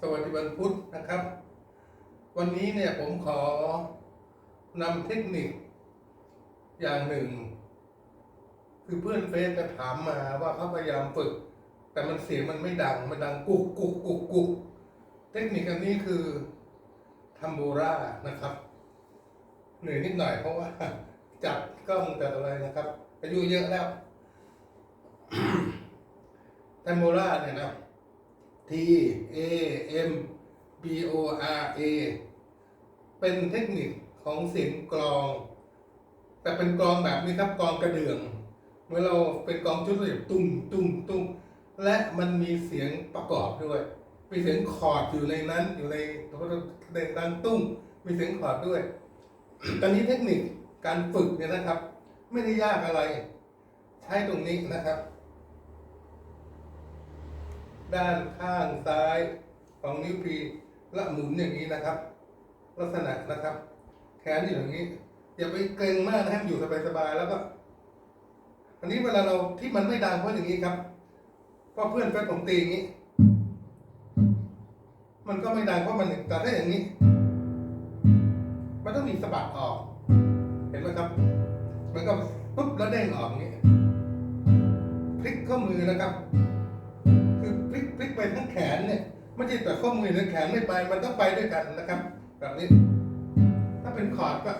สวัสดีวันพุธนะครับ วันนี้เนี่ยผมขอนำเทคนิค อย่างหนึ่ง คือเพื่อนเฟซไปถามมาว่าเขาพยายามฝึก แต่มันเสียงมันไม่ดัง มันดังกุกกุกกุกกุกเทคนิคอันนี้คือทัมโบรานะครับ เหนื่อยนิดหน่อยเพราะว่า จับกล้องจับอะไรนะครับอายุเยอะแล้วทัมโบราเนี่ยนะ T A M B O R A เป็นเทคนิคของเสียงกลอง แต่เป็นกลองแบบนี้ครับกลองกระเดื่องเมื่อเราเป็นกลองชุดเบียบตุ้มตุ้มตุ้มและมันมีเสียงประกอบด้วย มีเสียงคอร์ดอยู่ในนั้นอยู่ในในดังตุ้มมีเสียงคอร์ดด้วย ตอนนี้เทคนิคการฝึกเนี่ยนะครับ ไม่ได้ยากอะไร ใช้ตรงนี้นะครับ ด้านข้างซ้ายของนิ้วพีและหมุนอย่างนี้นะครับ ลักษณะนะครับ แขนอยู่อย่างนี้ อย่าไปเกรงมากนะให้มันอยู่สบายๆแล้วก็อันนี้เวลาเราที่มันไม่ดังเพราะอย่างนี้ครับก็เพื่อนเพื่อนผมตีอย่างนี้ มันก็ไม่ดังเพราะมันแต่ถ้าอย่างนี้ มันต้องมีสะบัดออก เห็นไหมครับ มันก็ปุ๊บแล้วเด้งออกอย่างนี้พลิกข้อมือนะครับ ไปทั้งแขนเนี่ยไม่ใช่แต่ข้อมือหรือแขนไม่ไปมันต้องไปด้วยกันนะครับ แบบนี้ ถ้าเป็นคอร์ดก็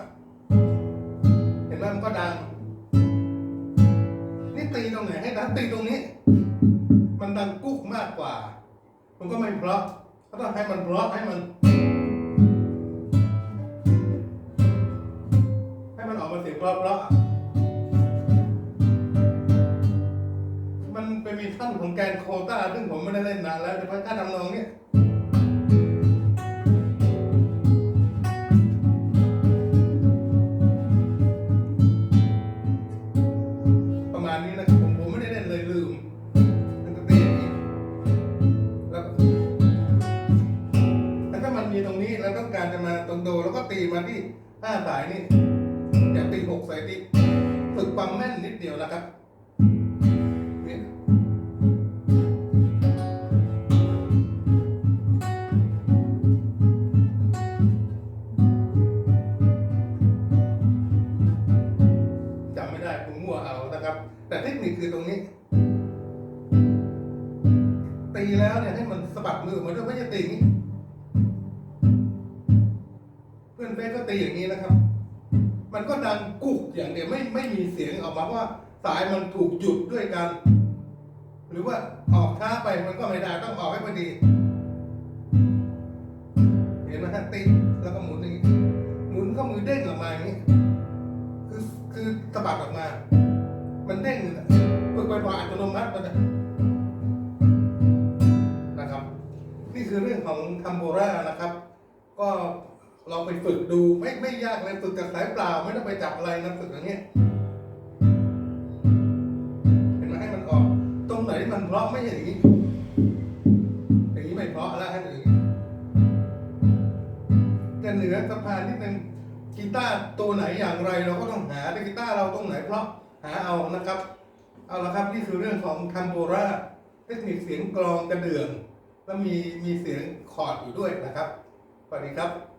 เห็นไหมมันก็ดัง นี่ตีตรงไหนให้ดังตีตรงนี้ มันดังกุ๊กมากกว่า มันก็ไม่เพราะก็ต้องให้มันเพราะให้มันให้มันออกมาเสียงเพราะเพราะ มันเป็นมีท่อนของแกนโคต้าซึ่งผมไม่ได้เล่นนานแล้วแต่พระท่านทำนองเนี้ยประมาณนี้นะครับผมผมไม่ได้เล่นเลยลืมมันก็ตีอย่างนี้แล้วแล้วถ้ามันมีตรงนี้แล้วต้องการจะมาตรงโดแล้วก็ตีมาที่ห้าสายนี่อย่าตีหกสายตีฝึกความแม่นนิดเดียวนะครับ จำไม่ได้ผมมั่วเอานะครับ แต่เทคนิคคือตรงนี้ ตีแล้วเนี่ยให้มันสะบัดมือมาด้วยไม่ใช่ตีงนี้เพื่อนเฟซก็ตีอย่างนี้นะครับ มันก็ดังกุกอย่างเดียวไม่ไม่มีเสียงออกมาว่าสายมันถูกจุดด้วยกัน หรือว่าออกช้าไปมันก็ไม่ได้ต้องออกให้พอดี เห็นไหมฮะตีแล้วก็หมุนอย่างนี้ะบัดออกมา มันเด้งฝึกไปพออัตโนมัติมันะนะครับ นี่คือเรื่องของคัมโบรานะครับ ก็ลองไปฝึกดูไม่ไม่ยากเลยฝึกกับสายเปล่าไม่ต้องไปจับอะไรนะฝึกอย่างเงี้ยเห็นไหมให้มันออก ตรงไหนมันเพราะไม่ใช่อย่างนี้อย่างนี้ไม่เพราะแล้วให้มันอย่างนี้จะเหนือสะพานนิดนึงกี ตาร์ตัวไหนอย่างไร เราก็ต้องหาแต่กีตาร์เราตรงไหนเพราะหาเอานะครับ เอาละครับนี่คือเรื่องของคัมโบราเทคนิคเสียงกลองกระเดื่อง แล้วมีมีเสียงคอร์ดอยู่ด้วยนะครับสวัสดีครับ